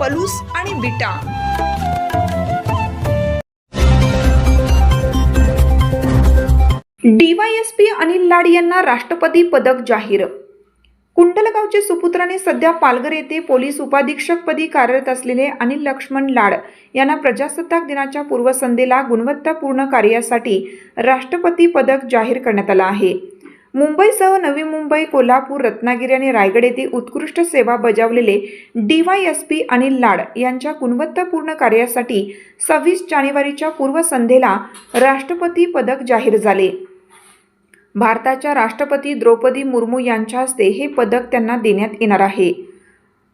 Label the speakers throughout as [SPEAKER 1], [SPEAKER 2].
[SPEAKER 1] पलूस आणि बिटा. डीवायएसपी अनिल लाड यांना राष्ट्रपती पदक जाहीर. कुंडलगावचे सुपुत्राने सध्या पालघर येथे पोलीस उपाधीक्षकपदी कार्यरत असलेले अनिल लक्ष्मण लाड यांना प्रजासत्ताक दिनाच्या पूर्वसंध्येला गुणवत्तापूर्ण कार्यासाठी राष्ट्रपती पदक जाहीर करण्यात आलं आहे. मुंबईसह नवी मुंबई कोल्हापूर रत्नागिरी आणि रायगड येथे उत्कृष्ट सेवा बजावलेले D Y S P Anil Lad यांच्या गुणवत्तापूर्ण कार्यासाठी सव्वीस जानेवारीच्या पूर्वसंध्येला राष्ट्रपती पदक जाहीर झाले. भारताच्या राष्ट्रपती द्रौपदी मुर्मू यांच्या हस्ते हे पदक त्यांना देण्यात येणार आहे.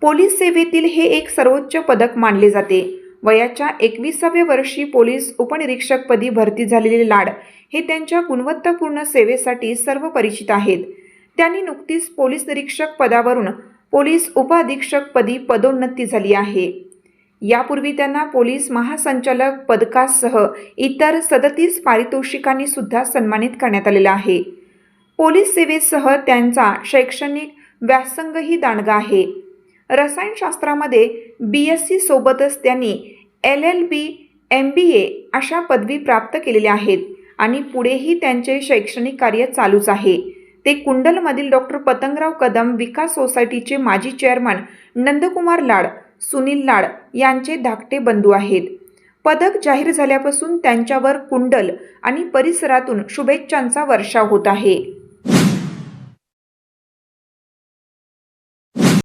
[SPEAKER 1] पोलीस सेवेतील हे एक सर्वोच्च पदक मानले जाते. वयाच्या एकविसाव्या वर्षी पोलीस उपनिरीक्षकपदी भरती झालेले लाड हे त्यांच्या गुणवत्तापूर्ण सेवेसाठी सर्व परिचित आहेत. त्यांनी नुकतीच पोलीस निरीक्षक पदावरून पोलीस उपअधीक्षकपदी पदोन्नती झाली आहे. यापूर्वी त्यांना पोलीस महासंचालक पदकासह इतर सदतीस पारितोषिकांनी सुद्धा सन्मानित करण्यात आलेला आहे. पोलीस सेवेसह त्यांचा शैक्षणिक व्यासंगही दांडगा आहे. रसायनशास्त्रामध्ये बी एस सी सोबतच त्यांनी L L B M B A अशा पदवी प्राप्त केलेल्या आहेत आणि पुढेही त्यांचे शैक्षणिक कार्य चालूच आहे. ते कुंडलमधील डॉक्टर पतंगराव कदम विकास सोसायटीचे माजी चेअरमन नंदकुमार लाड सुनील लाड यांचे धाकटे बंधू आहेत. पदक जाहीर झाल्यापासून त्यांच्यावर कुंडल आणि परिसरातून शुभेच्छांचा वर्षाव होत आहे.